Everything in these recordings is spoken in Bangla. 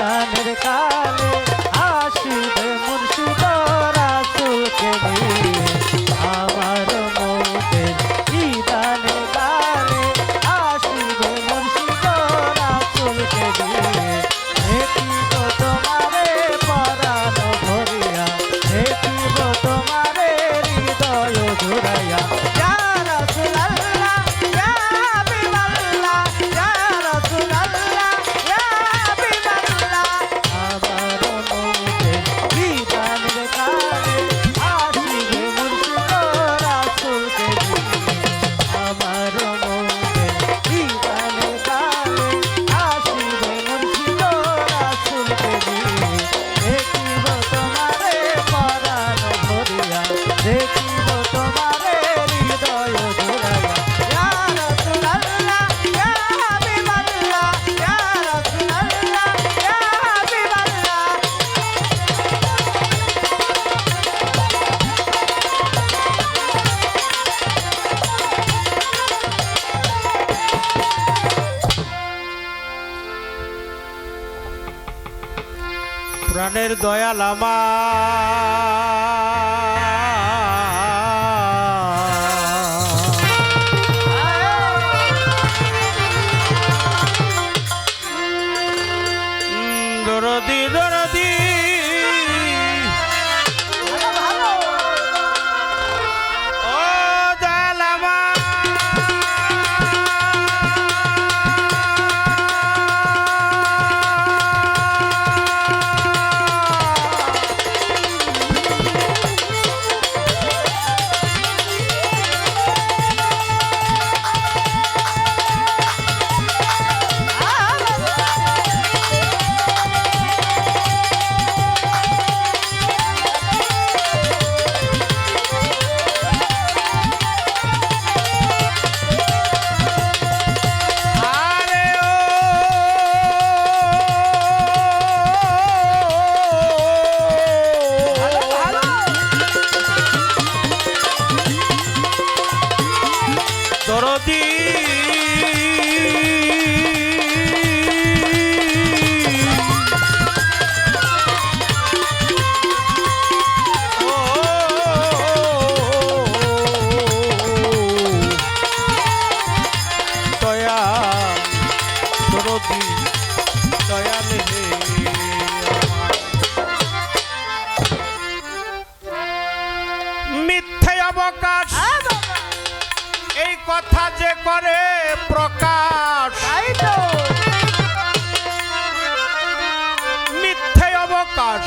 বিধানের কালে আসিবে মুর্শিদ রাসুলকে নিয়ে। আমার বিধানের কালে আসিবে মুর্শিদ রাসুলকে নিয়ে। প্রাণের দয়াল আমার। দরদি দয়ালে হে। মিথ্যে অবকাশ। এই কথা যে করে প্রকাশ। মিথ্যে অবকাশ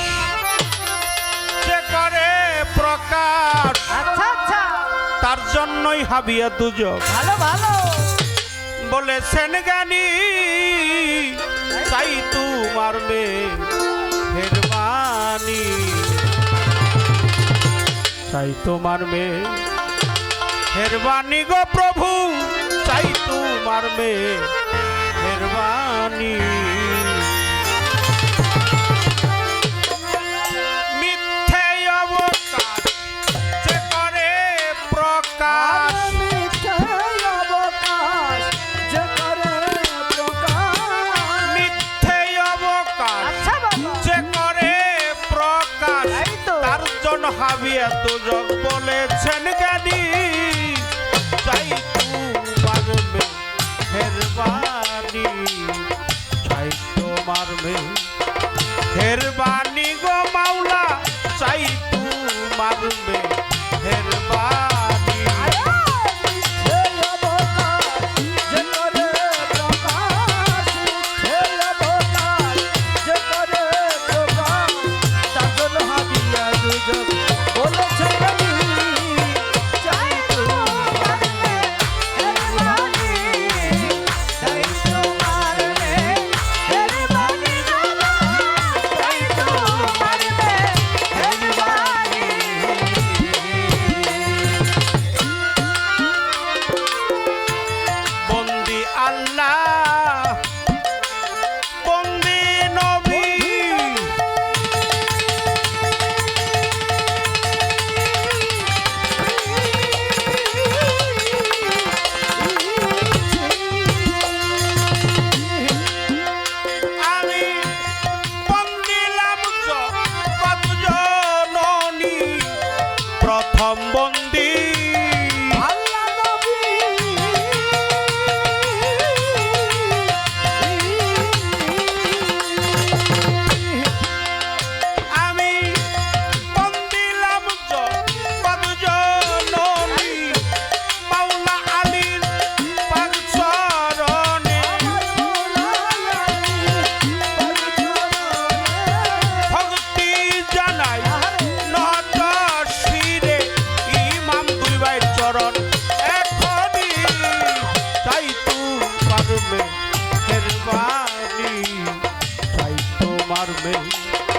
যে করে প্রকাশ। আচ্ছা আচ্ছা। তার জন্যই হাবিয়া দুজক। ভালো ভালো। বলেছেন জ্ঞানী তাই তোমার মেহরবানি তাই তোমার মেহরবানি গো প্রভু তাই তোমার মেহরবানি মিথ্যে হাবিয়া তো জগ বলেছেন জ্ঞানী চাই তোমার মেহরবানি। চাই তোমার মেহরবানি গো মাওলা। চাই তোমার মেহরবানি। তোমার